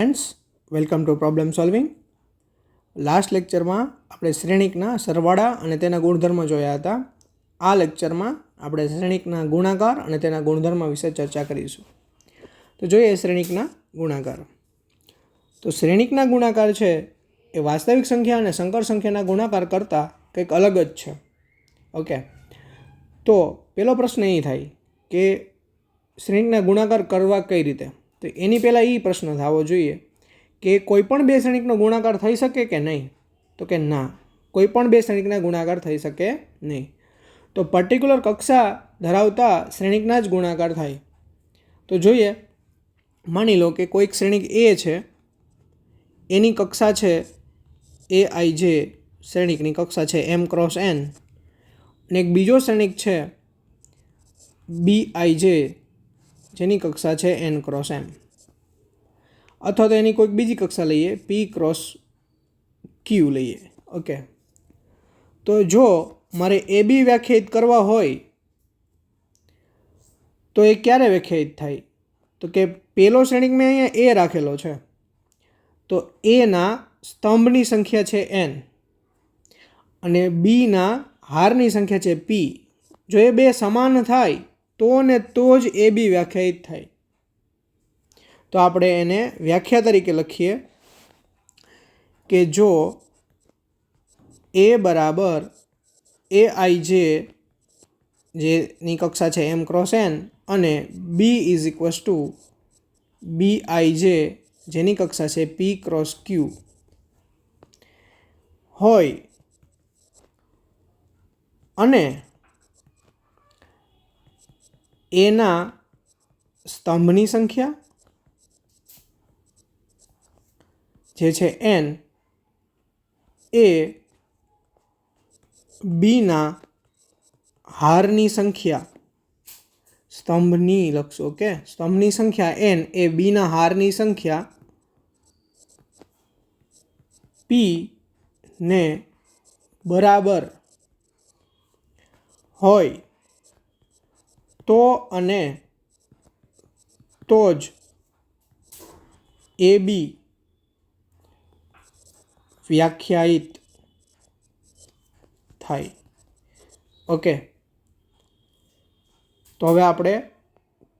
Friends welcome to problem solving last લેક્ચરમાં આપણે શ્રેણિકના સરવાળા અને તેના ગુણધર્મ જોયા હતા. આ લેક્ચરમાં આપણે શ્રેણિકના ગુણાકાર અને તેના ગુણધર્મ વિશે ચર્ચા કરીશું. તો જોઈએ શ્રેણિકના ગુણાકાર. તો શ્રેણિકના ગુણાકાર છે એ વાસ્તવિક સંખ્યા અને સંકર સંખ્યાના ગુણાકાર કરતાં કંઈક અલગ જ છે. ઓકે તો પહેલો પ્રશ્ન એ થાય કે શ્રેણિકના ગુણાકાર કરવા કઈ રીતે? તો એની પહેલાં એ પ્રશ્ન થવો જોઈએ કે કોઈ પણ બે શ્રેણિકનો ગુણાકાર થઈ શકે કે નહીં? તો કે ના, કોઈ પણ બે શ્રેણિકના ગુણાકાર થઈ શકે નહીં. તો પર્ટિક્યુલર કક્ષા ધરાવતા શ્રેણિકના જ ગુણાકાર થાય. તો જોઈએ, માની લો કે કોઈક શ્રેણિક એ છે, એની કક્ષા છે એ આઈ જે શ્રેણિકની કક્ષા છે એમ ક્રોસ એન, અને એક બીજો શ્રેણિક છે બી આઈ જે જેની કક્ષા છે એન ક્રોસ એમ અથવા તો એની કોઈક બીજી કક્ષા લઈએ પી ક્રોસ ક્યુ લઈએ. ઓકે તો જો મારે એ બી વ્યાખ્યાયિત કરવા હોય, તો એ ક્યારે વ્યાખ્યાયિત થાય? તો કે પેલો શ્રેણીક મેં અહીંયા એ રાખેલો છે. તો એના સ્તંભની સંખ્યા છે એન અને બીના હારની સંખ્યા છે પી જો એ બે સમાન થાય તો ને તો જ એ બી વ્યાખ્યાયિત થાય. તો આપણે એને વ્યાખ્યા તરીકે લખીએ કે જો એ બરાબર એ આઈ જે જેની કક્ષા છે એમ ક્રોસ એન અને B is equals to B I J જેની કક્ષા છે પી ક્રોસ ક્યુ હોય. અને એના સ્તંભની સંખ્યા, જે છે એન એ બીના હારની સંખ્યા સ્તંભની લખશો, ઓકે? સ્તંભની સંખ્યા એન એ બીના હારની સંખ્યા પી ને બરાબર હોય તો અને તો જ એ બી વ્યાખ્યાયિત થાય. ઓકે. તો હવે આપણે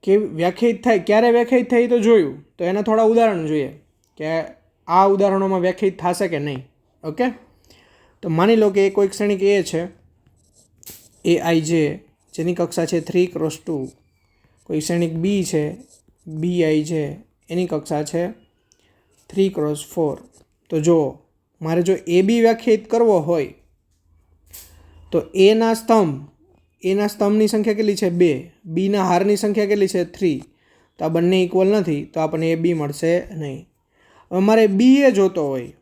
કે વ્યાખ્યાયિત થાય, ક્યારે વ્યાખ્યાયિત થઈ તો જોયું. તો એના થોડા ઉદાહરણ જોઈએ કે આ ઉદાહરણોમાં વ્યાખ્યાયિત થશે કે નહીં. ઓકે? તો માની લો કે કોઈક ક્ષણિક એ છે. એ આઈ જે જેની કક્ષા છે થ્રી ક્રોસ ટુ. કોઈ શ્રેણિક બી છે બી આઈ છે, એની કક્ષા છે થ્રી ક્રોસ ફોર. તો જો, મારે જો એ બી વ્યાખ્યાયિત કરવો હોય, તો એના સ્તંભ એના સ્તંભની સંખ્યા કેટલી છે? બે. બીના હારની સંખ્યા કેટલી છે? થ્રી. તો આ બંને ઇક્વલ નથી, તો આપણને એ બી મળશે નહીં. હવે મારે બી એ જોતો હોય,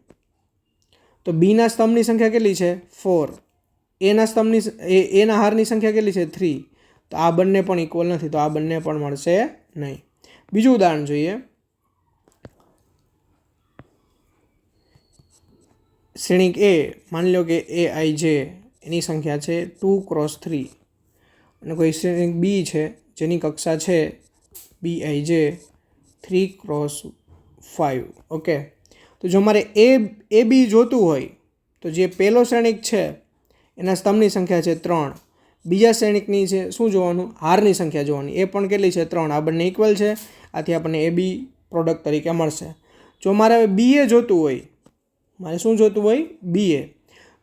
તો બીના સ્તંભની સંખ્યા કેટલી છે? ફોર. એના સ્તંભની એના હારની સંખ્યા કેટલી છે? થ્રી તો આ બંને પણ ઇક્વલ નથી, તો આ બંને પણ મળશે નહીં. બીજું ઉદાહરણ જોઈએ. શ્રેણિક એ માની લો કે એ આઈ જે એની સંખ્યા છે ટુ ક્રોસ થ્રી અને કોઈ શ્રેણિક બી છે, જેની કક્ષા છે બી આઈ જે થ્રી ક્રોસ ફાઇવ ઓકે તો જો મારે એ એ બી જોતું હોય, તો જે પહેલો શ્રેણિક છે એના સ્તંભની સંખ્યા છે ત્રણ. બીજા શ્રેણિકની છે શું જોવાનું? હારની સંખ્યા જોવાની. એ પણ કેટલી છે? ત્રણ. આ બંને ઇક્વલ છે. આથી આપણને એ બી પ્રોડક્ટ તરીકે મળશે. જો મારે બી એ જોતું હોય, મારે શું જોતું હોય? બી એ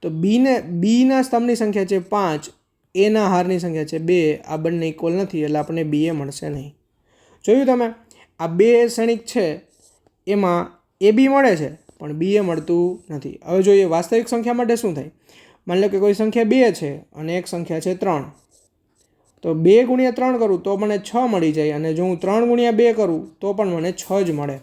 તો બીને બીના સ્તંભની સંખ્યા છે પાંચ એના હારની સંખ્યા છે બે. આ બંને ઇક્વલ નથી, એટલે આપણને બી એ મળશે નહીં. જોયું તમે? આ બે શ્રેણિક છે, એમાં એ બી મળે છે, પણ બી એ મળતું નથી. હવે જોઈએ, વાસ્તવિક સંખ્યા માટે શું થાય? માની લો કે કોઈ સંખ્યા બે છે અને એક સંખ્યા છે ત્રણ. તો બે ગુણ્યા ત્રણ કરું તો મને છ મળી જાય અને જો હું ત્રણ ગુણ્યા બે કરું તો પણ મને છ જ મળે.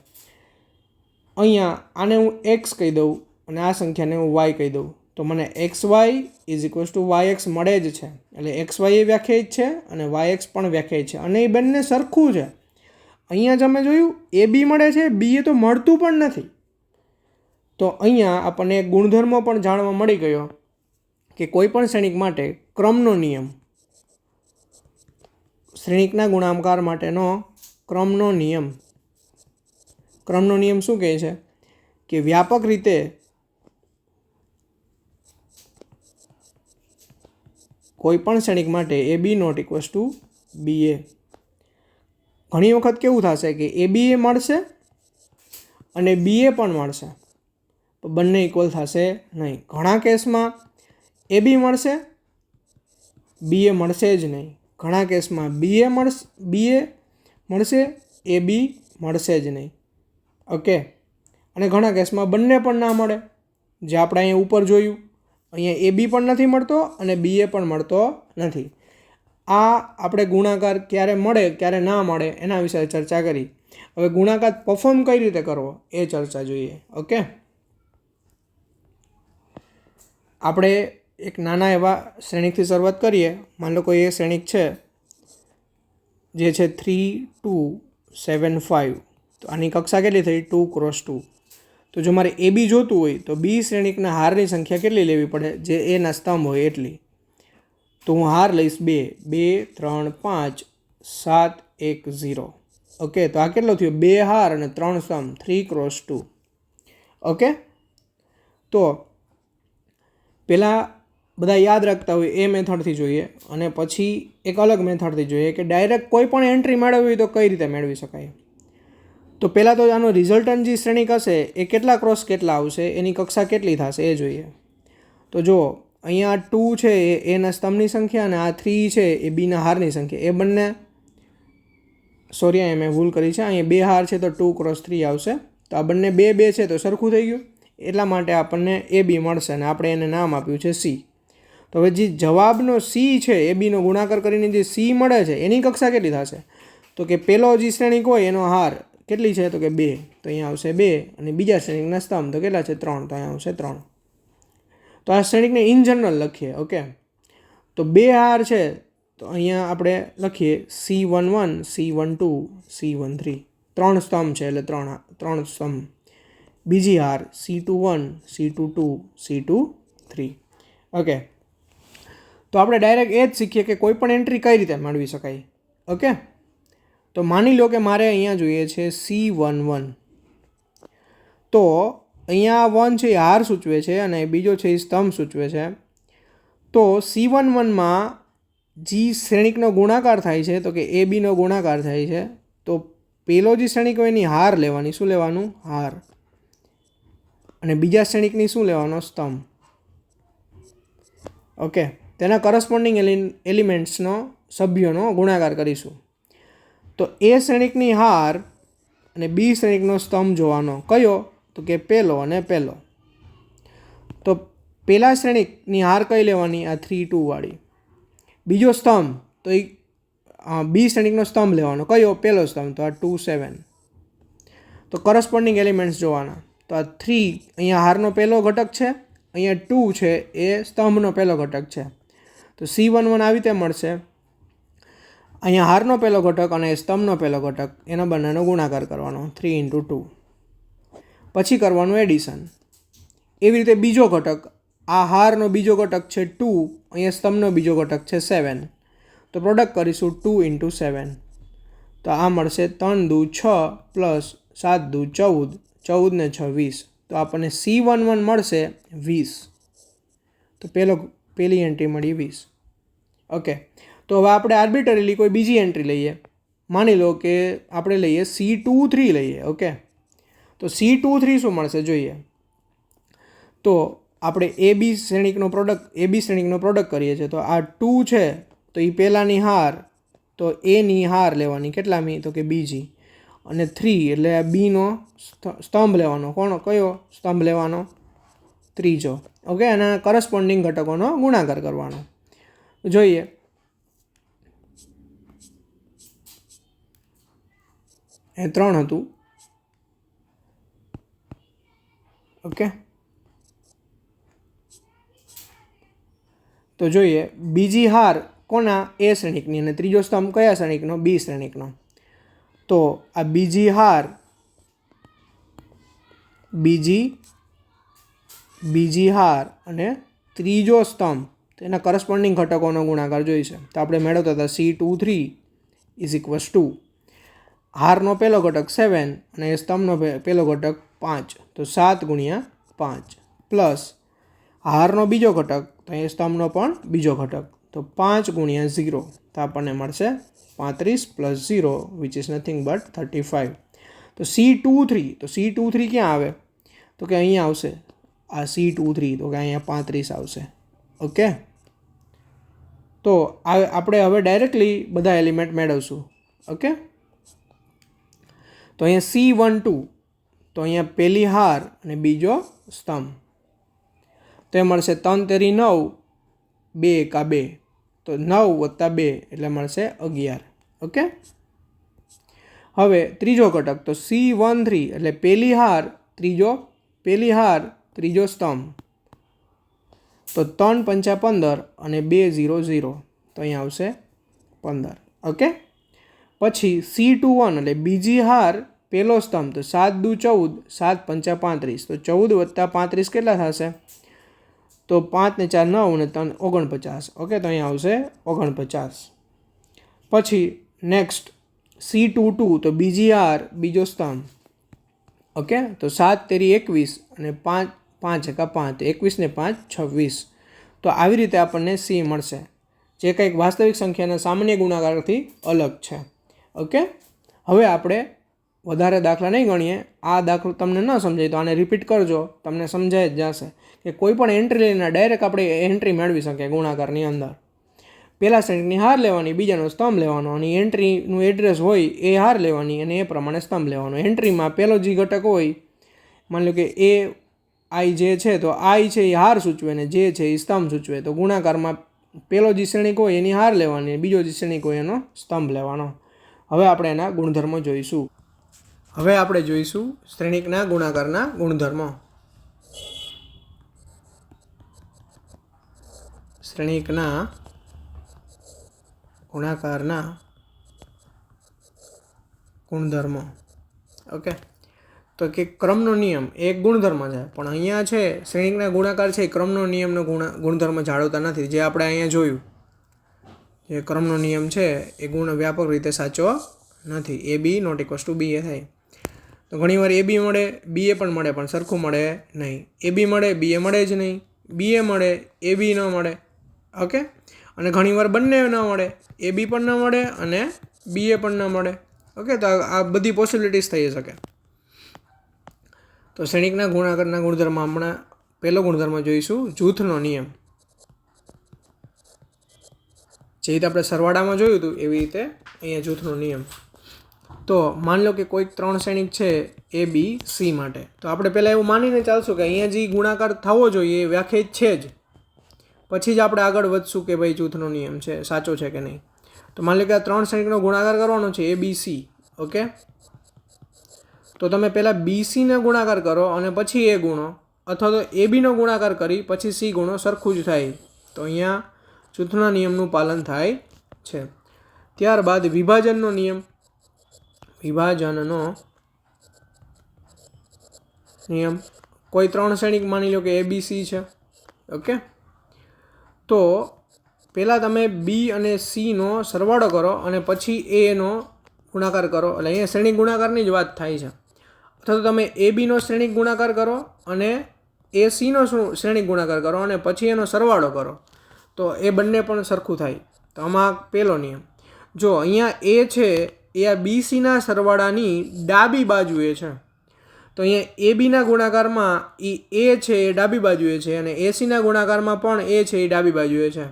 અહીંયા આને હું એક્સ કહી દઉં અને આ સંખ્યાને હું વાય કહી દઉં. તો મને X Y is equals to Y X મળે જ છે. એટલે એક્સ વાય એ વ્યાખ્યાયિત છે અને વાય એક્સ પણ વ્યાખ્યાયિત છે. અને એ બંને સરખું છે. અહીંયા જ અમે જોયું, એ બી મળે છે, બી એ તો મળતું પણ નથી. તો અહીંયા આપણને એક ગુણધર્મ પણ જાણવા મળી ગયો. કે કોઈપણ શ્રેણિક માટે ક્રમનો નિયમ. શ્રેણિકના ગુણામકાર માટેનો ક્રમનો નિયમ. ક્રમનો નિયમ શું કહે છે? કે વ્યાપક રીતે કોઈપણ શ્રેણિક માટે એ બી નોટ ઇક્વસ ટુ બી એ. ઘણી વખત કેવું થશે કે એ બી એ મળશે અને બી એ પણ મળશે. બંને ઇક્વલ થશે નહીં. ઘણા કેસમાં એ બી મળશે? બી એ મળશે જ નહીં. ઘણા કેસમાં બી એ મળશે બી એ મળશે, એ બી મળશે જ નહીં. ઓકે? અને ઘણા કેસમાં બંને પણ ના મળે. જે આપણે અહીંયા ઉપર જોયું, અહીંયા એ બી પણ નથી મળતો અને બી એ પણ મળતો નથી. આ આપણે ગુણાકાર ક્યારે મળે, ક્યારે ના મળે, એના વિશે ચર્ચા કરી. હવે ગુણાકાર પરફોર્મ કઈ રીતે કરવો, એ ચર્ચા જોઈએ. ઓકે? આપણે એક નાના એવા શ્રેણિકથી શરૂઆત કરીએ. માન લો કોઈ એ શ્રેણિક છે, જે છે થ્રી, ટુ, સેવન ફાઇવ તો આની કક્ષા કેટલી થઈ? Two cross two. તો જો મારે એ બી જોતું હોય, તો બી શ્રેણિકના હારની સંખ્યા કેટલી લેવી પડે? જે એના સ્તંભ હોય એટલી. તો હું હાર લઈશ બે. બે, ત્રણ, પાંચ, સાત, એક, ઝીરો. ઓકે, તો આ કેટલો થયો? બે હાર અને ત્રણ સ્તંભ. Three cross two. ઓકે? તો પહેલાં બધા યાદ રાખતા હોય એ મેથડથી જોઈએ અને પછી એક અલગ મેથડથી જોઈએ કે ડાયરેક્ટ કોઈ પણ એન્ટ્રી મેળવવી હોય તો કઈ રીતે મેળવી શકાય. તો પહેલાં તો આનો રિઝલ્ટન્ટ જે શ્રેણિક હશે એ કેટલા ક્રોસ કેટલા આવશે, એની કક્ષા કેટલી થશે એ જોઈએ. તો જો અહીંયા ટુ છે, એ એના સ્તંભની સંખ્યા અને આ થ્રી છે, એ બીના હારની સંખ્યા. એ બંને સોરી અહીંયા મેં ભૂલ કરી છે, અહીંયા બે હાર છે તો ટુ ક્રોસ થ્રી આવશે. તો આ બંને બે બે છે તો સરખું થઈ ગયું. એટલા માટે આપણને એ બી મળશે અને આપણે એને નામ આપ્યું છે સી તો હવે જે જવાબનો સી છે, એ બીનો ગુણાકાર કરીને જે સી મળે છે, એની કક્ષા કેટલી થશે? તો કે પહેલો જે શ્રેણિક હોય, એનો હાર કેટલી છે? તો કે બે. તો અહીંયા આવશે બે અને બીજા શ્રેણિકના સ્તંભ, તો કેટલા છે? ત્રણ. તો અહીંયા આવશે ત્રણ. તો આ શ્રેણિકને ઇન જનરલ લખીએ ઓકે તો બે હાર છે, તો અહીંયા આપણે લખીએ C one one C one two C one three ત્રણ સ્તંભ છે, એટલે ત્રણ ત્રણ સ્તંભ. બીજી હાર C two one C two two C two three okay તો આપણે ડાયરેક્ટ એ જ શીખીએ કે કોઈ પણ એન્ટ્રી કઈ રીતે મેળવી શકાય. ઓકે તો માની લો કે મારે અહીંયા જોઈએ છે સી વન વન તો અહીંયા વન છે એ હાર સૂચવે છે અને બીજો છે એ સ્તંભ સૂચવે છે. તો સી વન વનમાં જી શ્રેણિકનો ગુણાકાર થાય છે, તો કે એ બીનો ગુણાકાર થાય છે. તો પેલો જે શ્રેણિક હોય એની હાર લેવાની, શું લેવાનું? હાર. અને બીજા શ્રેણિકની શું લેવાનો? સ્તંભ. ઓકે તેના કરસ્પોન્ડિંગ એલિમેન્ટ્સનો સભ્યોનો ગુણાકાર કરીશું. તો એ શ્રેણિકની હાર અને બી શ્રેણિકનો સ્તંભ જોવાનો કયો? તો કે પહેલો અને પહેલો તો પહેલા શ્રેણિકની હાર કઈ લેવાની? આ થ્રી ટુવાળી બીજો સ્તંભ, તો એ બી શ્રેણિકનો સ્તંભ લેવાનો. કયો? પહેલો સ્તંભ. તો આ ટુ સેવન તો કરસ્પોન્ડિંગ એલિમેન્ટ્સ જોવાના. તો આ થ્રી અહીંયા હારનો પહેલો ઘટક છે, અહીંયા ટુ છે, એ સ્તંભનો પહેલો ઘટક છે. તો સી વન વન આવી રીતે મળશે. અહીંયા હારનો પહેલો ઘટક અને સ્તંભનો પહેલો ઘટક, એના બંનેનો ગુણાકાર કરવાનો થ્રી ઇન્ટુ ટુ પછી કરવાનું એડિશન એવી રીતે બીજો ઘટક, આ હારનો બીજો ઘટક છે ટુ અહીંયા સ્તંભનો બીજો ઘટક છે સેવન તો પ્રોડક્ટ કરીશું ટુ ઇન્ટુ સેવન તો આ મળશે ત્રણ દુ છ પ્લસ સાત દુ ચૌદ ચૌદ ને છ વીસ. તો આપણને સી વન વન મળશે વીસ. તો પહેલો પહેલી એન્ટ્રી મળી વીસ. ઓકે તો હવે આપણે આર્બિટરીલી કોઈ બીજી એન્ટ્રી લઈએ. માની લો કે આપણે લઈએ સી ટુ થ્રી લઈએ ઓકે તો સી ટુ થ્રી શું મળશે જોઈએ? તો આપણે એ બી શ્રેણીકનો પ્રોડક્ટ એ બી શ્રેણીકનો પ્રોડક્ટ કરીએ છીએ. તો આ ટુ છે, તો એ પહેલાંની હાર, તો એની હાર લેવાની કેટલામી તો કે બીજી અને થ્રી એટલે આ બીનો સ્તંભ લેવાનો. કોણ કયો? સ્તંભ લેવાનો. ત્રીજો. ઓકે એના કરસ્પોન્ડિંગ ઘટકોનો ગુણાકાર કરવાનો. જોઈએ. એ ત્રણ હતું. ઓકે તો જોઈએ, બીજી હાર કોના? એ શ્રેણિકની અને ત્રીજો સ્તંભ કયા શ્રેણિકનો? બી શ્રેણિકનો. તો આ બીજી હાર, બીજી બીજી હાર અને ત્રીજો સ્તંભ. તેના કરસ્પોન્ડિંગ ઘટકોનો ગુણાકાર જોઈશે. તો આપણે મેળવતા હતા C two three is equals to. હારનો પહેલો ઘટક સેવન અને સ્તંભનો પહેલો ઘટક પાંચ. તો સાત ગુણ્યા પાંચ. પ્લસ હારનો બીજો ઘટક, તો એ સ્તંભનો પણ બીજો ઘટક. તો પાંચ ગુણ્યા ઝીરો. તો આપણને મળશે પાંત્રીસ plus zero which is nothing but thirty five તો સી ટુ થ્રી. તો સી ટુ થ્રી ક્યાં આવે? તો કે અહીંયા આવશે. આ સી ટુ થ્રી તો કે અહીંયા પાંત્રીસ આવશે. ઓકે? તો આપણે હવે ડાયરેક્ટલી બધા એલિમેન્ટ મેળવશું. ઓકે? તો અહીંયા સી વન ટુ, તો અહીંયા પહેલી હાર અને બીજો સ્તંભ. તો એ મળશે ત્રણ તેરી નવ, બે એકા બે. તો નવ વત્તા બે એટલે મળશે અગિયાર. ઓકે? હવે ત્રીજો ઘટક, તો સી વન થ્રી એટલે પહેલી હાર, ત્રીજો પહેલી હાર ત્રીજો સ્તંભ. તો ત્રણ પંચા પંદર અને બે ઝીરો ઝીરો. તો અહીંયા આવશે પંદર. ઓકે? પછી સી ટુ વન એટલે બીજી હાર પહેલો સ્તંભ. તો સાત દુ ચૌદ, સાત પંચા પાંત્રીસ. તો ચૌદ વત્તા પાંત્રીસ કેટલા થશે? તો પાંચ ને ચાર નવ ને ત્રણ ઓગણપચાસ. ઓકે? તો અહીંયા આવશે ઓગણપચાસ. પછી નેક્સ્ટ સી ટુ ટુ. તો બીજી હાર, બીજો સ્તંભ. ઓકે? તો સાત તેરી એકવીસ અને પાંચ પાંચ એકા પાંચ તો એકવીસ પાંચ, છવ્વીસ. તો આવી રીતે આપણને સી મળશે. જે કંઈક વાસ્તવિક સંખ્યાના સામાન્ય ગુણાકારથી અલગ છે. ઓકે? હવે આપણે વધારે દાખલા નહીં ગણીએ. આ દાખલો તમને ન સમજાય તો આને રિપીટ કરજો. તમને સમજાઈ જ જશે કે કોઈ પણ એન્ટ્રી લઈને ડાયરેક્ટ આપણે એન્ટ્રી મેળવી શકીએ ગુણાકારની અંદર. પહેલા સ્ટેન્ડની હાર લેવાની, બીજાનો સ્તંભ લેવાનો અને એન્ટ્રીનું એડ્રેસ હોય એ હાર લેવાની અને એ પ્રમાણે સ્તંભ લેવાનો. એન્ટ્રીમાં પહેલો જે ઘટક હોય, માની લો કે એ આઈ જે છે, તો આઈ છે એ હાર સૂચવે ને જે છે એ સ્તંભ સૂચવે. તો ગુણાકારમાં પહેલો જે હોય એની હાર લેવાની, બીજો જે હોય એનો સ્તંભ લેવાનો. હવે આપણે એના ગુણધર્મો જોઈશું. હવે આપણે જોઈશું શ્રેણિકના ગુણાકારના ગુણધર્મો. શ્રેણિકના ગુણાકારના ગુણધર્મો. ઓકે તો કે ક્રમનો નિયમ, એ ગુણધર્મ છે. પણ અહીંયા છે, શ્રેણીકના ગુણાકાર છે, એ ક્રમનો નિયમનો ગુણ, ગુણધર્મ જાળવતા નથી. જે આપણે અહીંયા જોયું, જે ક્રમનો નિયમ છે, એ ગુણ વ્યાપક રીતે સાચો નથી. એ બી નોટ ઇક્વસ ટુ બી એ થાય. તો ઘણીવાર એ બી મળે, બી એ પણ મળે, પણ સરખું મળે નહીં. એ બી મળે, બી એ મળે જ નહીં. બી એ મળે, એ બી ન મળે. ઓકે? અને ઘણીવાર બંને ન મળે, એ બી પણ ન મળે અને બી એ પણ ન મળે. ઓકે? તો આ બધી પોસિબિલિટીઝ થઈ શકે. તો શ્રેણિકના ગુણાકારના ગુણધર્મ હમણાં પહેલો ગુણધર્મ જોઈશું, જૂથનો નિયમ. જે રીતે આપણે સરવાળામાં જોયું હતું, એવી રીતે અહીંયા જૂથનો નિયમ. તો માની લો કે કોઈક ત્રણ શ્રેણિક છે એ, બી, સી માટે. તો આપણે પહેલાં એવું માનીને ચાલશું કે અહીંયા જે ગુણાકાર થવો જોઈએ એ વ્યાખ્યાયિત છે જ. પછી જ આપણે આગળ વધશું કે ભાઈ જૂથનો નિયમ છે, સાચો છે કે નહીં. તો માની લો કે આ ત્રણ શ્રેણિકનો ગુણાકાર કરવાનો છે, એ, બી, સી. ઓકે? તો તમે પહેલાં બીસીને ગુણાકાર કરો અને પછી એ ગુણો, અથવા તો એ બીનો ગુણાકાર કરી પછી સી ગુણો, સરખું જ થાય. તો અહીંયા જૂથના નિયમનું પાલન થાય છે. ત્યારબાદ વિભાજનનો નિયમ. વિભાજનનો નિયમ. કોઈ ત્રણ શ્રેણિક માની લો કે એ બી સી છે. ઓકે? તો પહેલાં તમે બી અને સીનો સરવાળો કરો અને પછી એનો ગુણાકાર કરો. એટલે અહીંયા શ્રેણી ગુણાકારની જ વાત થાય છે. તો તમે એ બીનો શ્રેણિક ગુણાકાર કરો અને એ સીનો શ્રેણિક ગુણાકાર કરો અને પછી એનો સરવાળો કરો. તો એ બંને પણ સરખું થાય. તો આમાં પહેલો નિયમ. જો અહીંયા એ છે, એ આ બી સીના સરવાળાની ડાબી બાજુએ છે. તો અહીંયા એ બીના ગુણાકારમાં એ એ છે, એ ડાબી બાજુએ છે અને એસીના ગુણાકારમાં પણ એ છે, એ ડાબી બાજુએ છે.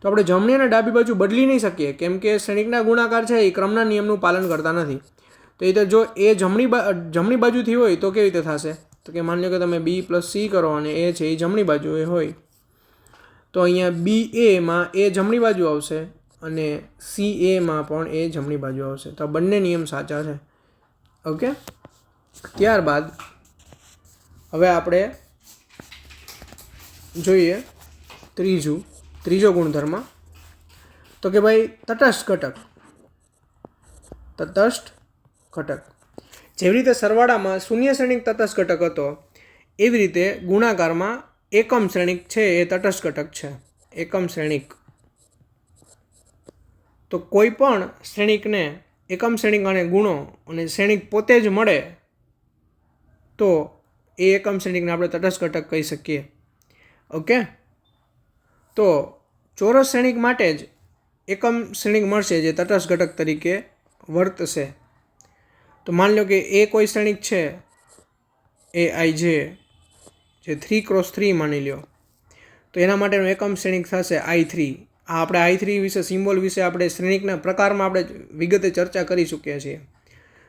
તો આપણે જમણી અને ડાબી બાજુ બદલી નહીં શકીએ, કેમ કે શ્રેણિકના ગુણાકાર છે, એ ક્રમના નિયમનું પાલન કરતા નથી. તો એ તો જો એ જમણી બા, જમણી બાજુથી હોય તો કેવી રીતે થશે? તો કે માની લો કે તમે બી પ્લસ સી કરો અને એ છે એ જમણી બાજુએ હોય. તો અહીંયા બી એમાં એ જમણી બાજુ આવશે અને સી એમાં પણ એ જમણી બાજુ આવશે. તો બંને નિયમ સાચા છે. ઓકે? ત્યારબાદ હવે આપણે જોઈએ ત્રીજું, ત્રીજો ગુણધર્મ. તો કે ભાઈ તટસ્થ ઘટક. તટસ્થ ઘટક. જેવી રીતે સરવાળામાં શૂન્ય શ્રેણિક તટસ્થ ઘટક હતો, એવી રીતે ગુણાકારમાં એકમ શ્રેણિક છે એ તટસ્થ ઘટક છે. એકમ શ્રેણિક. તો કોઈ પણ શ્રેણિકને એકમ શ્રેણિક અને ગુણો અને શ્રેણિક પોતે જ મળે, તો એ એકમ શ્રેણિકને આપણે તટસ્થ ઘટક કહી શકીએ. ઓકે? તો ચોરસ શ્રેણિક માટે જ એકમ શ્રેણિક મળશે જે તટસ્થ ઘટક તરીકે વર્તશે. તો માની લો કે એ કોઈ શ્રેણિક છે? એ આઈ જે. જે થ્રી ક્રોસ થ્રી માની લ્યો. તો એના માટેનું એકમ શ્રેણિક થશે આઈ થ્રી આ આપણે આઈ થ્રી વિશે સિમ્બોલ વિશે આપણે શ્રેણિકના પ્રકારમાં આપણે વિગતે ચર્ચા કરી ચૂક્યા છીએ.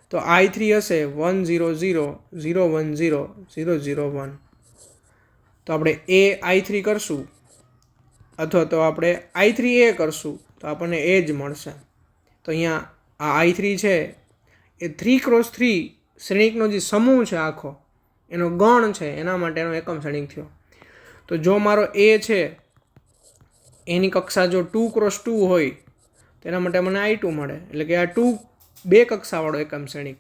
તો આઈ થ્રી હશે one zero zero zero one zero zero zero one તો આપણે એ આઈ થ્રી કરશું. અથવા તો આપણે આઈ થ્રી એ કરશું. તો આપણને એ જ મળશે. તો અહીંયા આ આઈ થ્રી છે. એ થ્રી ક્રોસ થ્રી શ્રેણિકનો જે સમૂહ છે આખો, એનો ગણ છે, એના માટેનો એકમ શ્રેણિક થયો. તો જો મારો એ છે, એની કક્ષા જો ટુ ક્રોસ ટુ હોય, તો એના માટે મને આઈ ટુ મળે. એટલે કે આ ટુ બે કક્ષાવાળો એકમ શ્રેણિક.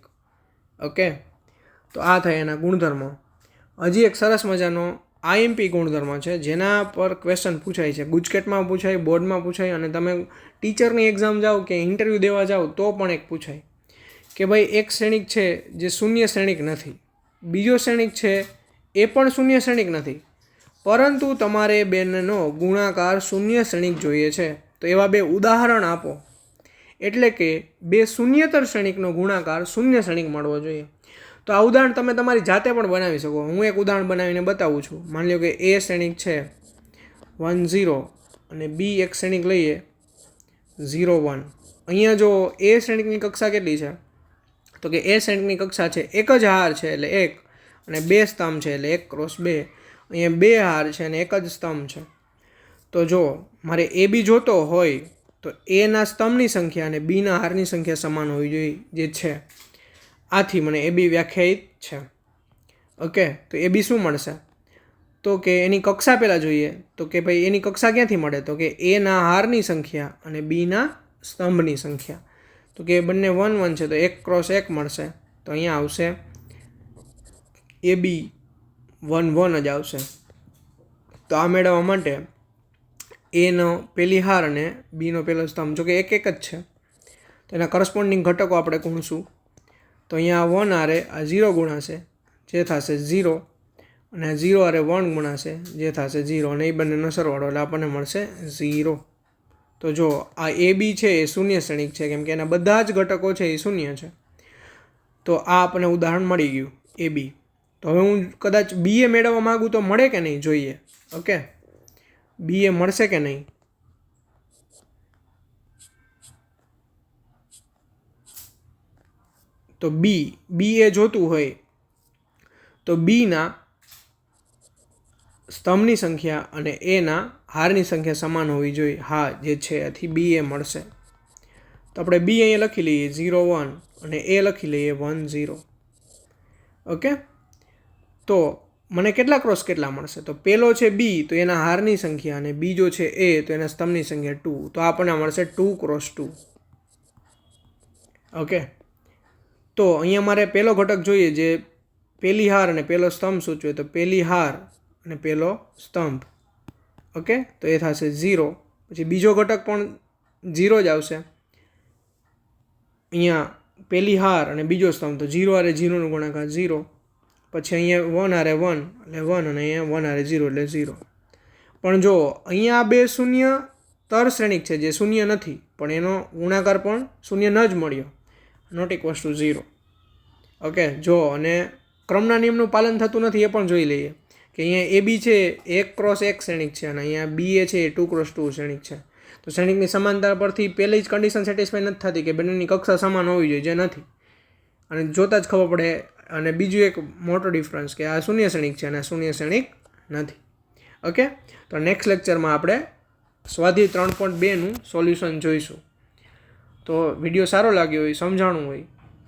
ઓકે? તો આ થાય એના ગુણધર્મો. હજી એક સરસ મજાનો આઈએમપી ગુણધર્મ છે, જેના પર ક્વેશ્ચન પૂછાય છે. ગુજકેટમાં પૂછાય, બોર્ડમાં પૂછાય, અને તમે ટીચરની એક્ઝામ જાઓ કે ઇન્ટરવ્યૂ દેવા જાઓ, તો પણ એક પૂછાય. કે ભાઈ એક શ્રેણિક છે જે શૂન્ય શ્રેણિક નથી. બીજો શ્રેણિક છે એ પણ શૂન્ય શ્રેણિક નથી. પરંતુ તમારે બેનનો ગુણાકાર શૂન્ય શ્રેણિક જોઈએ છે. તો એવા બે ઉદાહરણ આપો. એટલે કે બે શૂન્યતર શ્રેણિકનો ગુણાકાર શૂન્ય શ્રેણિક મળવો જોઈએ. તો આ ઉદાહરણ તમે તમારી જાતે પણ બનાવી શકો. હું એક ઉદાહરણ બનાવીને બતાવું છું. માની લો કે એ શ્રેણિક છે વન ઝીરો અને બી એક શ્રેણિક લઈએ ઝીરો વન. અહીંયા જો એ શ્રેણિકની કક્ષા કેટલી છે? તો કે એ સેન્ટની કક્ષા છે, એક જ હાર છે એટલે એક, અને બે સ્તંભ છે એટલે એક ક્રોસ બે. અહીંયા બે હાર છે અને એક જ સ્તંભ છે. તો જો, મારે એ બી જોતો હોય, તો એના સ્તંભની સંખ્યા અને બીના હારની સંખ્યા સમાન હોવી જોઈએ, જે છે. આથી મને એ બી વ્યાખ્યાયિત છે. ઓકે, તો એ બી શું મળશે? તો કે એની કક્ષા પહેલાં જોઈએ, તો કે ભાઈ એની કક્ષા ક્યાંથી મળે? તો કે એના હારની સંખ્યા અને બીના સ્તંભની સંખ્યા. તો કે બંને વન વન છે, તો એક ક્રોસ એક મળશે. તો અહીંયા આવશે. એ બી વન વન જ આવશે. તો આ મેળવવા માટે એનો પહેલી હાર અને બીનો પહેલો સ્તંભ, જો કે એક એક જ છે. તો એના કરસ્પોન્ડિંગ ઘટકો આપણે ગુણશું. તો અહીંયા વન આરે આ ઝીરો ગુણાશે, જે થશે ઝીરો અને ઝીરો આરે વન ગુણાશે, જે થશે ઝીરો અને એ બંનેનો સરવાળો એટલે આપણને મળશે ઝીરો તો જો આ એ બી છે એ શૂન્ય શ્રેણિક છે, કેમ કે એના બધા જ ઘટકો છે એ શૂન્ય છે. તો આ આપણને ઉદાહરણ મળી ગયું, એ બી. તો હવે હું કદાચ બી એ મેળવવા માગું તો મળે કે નહીં જોઈએ? ઓકે? બી એ મળશે કે નહીં? તો બી બી એ જોતું હોય તો બીના સ્તંભની સંખ્યા અને એના હારની સંખ્યા સમાન હોવી જોઈએ. હા, જે છે આથી બી એ મળશે. તો આપણે બી અહીંયા લખી લઈએ ઝીરો વન અને એ લખી લઈએ વન ઝીરો. ઓકે? તો મને કેટલા ક્રોસ કેટલા મળશે? તો પહેલો છે બી તો એના હારની સંખ્યા અને બીજો છે એ તો એના સ્તંભની સંખ્યા ટુ. તો આપણને મળશે ટુ ક્રોસ ટુ. ઓકે? તો અહીંયા મારે પહેલો ઘટક જોઈએ, જે પહેલી હાર અને પહેલો સ્તંભ સૂચવે. તો પહેલી હાર અને પહેલો સ્તંભ. ઓકે? તો એ થશે ઝીરો. પછી બીજો ઘટક પણ ઝીરો જ આવશે. અહીંયા પહેલી હાર અને બીજો સ્તંભ. તો ઝીરો આરે ઝીરોનો ગુણાકાર ઝીરો. પછી અહીંયા વન આરે વન, એટલે વન અને અહીંયા વન આરે ઝીરો એટલે ઝીરો. પણ જો, અહીંયા બે શૂન્ય તર શ્રેણિક છે, જે શૂન્ય નથી, પણ એનો ગુણાકાર પણ શૂન્ય ન જ મળ્યો. નોટ એક વસ્તુ ઝીરો ઓકે? જો, અને ક્રમના નિયમનું પાલન થતું નથી, એ પણ જોઈ લઈએ. કે અહીંયા એ બી છે, એક ક્રોસ એક શ્રેણિક છે અને અહીંયા બી એ છે, એ ટુ ક્રોસ ટુ શ્રેણિક છે. તો શ્રેણિકની સમાનતા પરથી પહેલી જ કન્ડિશન સેટિસ્ફાઈ નથી થતી કે બંનેની કક્ષા સમાન હોવી જોઈએ, જે નથી. અને જોતાં જ ખબર પડે અને બીજું એક મોટો ડિફરન્સ કે આ શૂન્ય શ્રેણિક છે અને શૂન્ય શ્રેણિક નથી. ઓકે? તો નેક્સ્ટ લેક્ચરમાં આપણે સ્વાધ્યાય ત્રણ પોઈન્ટ બેનું સોલ્યુશન જોઈશું. તો વીડિયો સારો લાગ્યો હોય, સમજાણું હોય,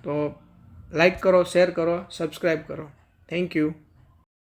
તો લાઈક કરો શેર કરો સબસ્ક્રાઈબ કરો. Thank you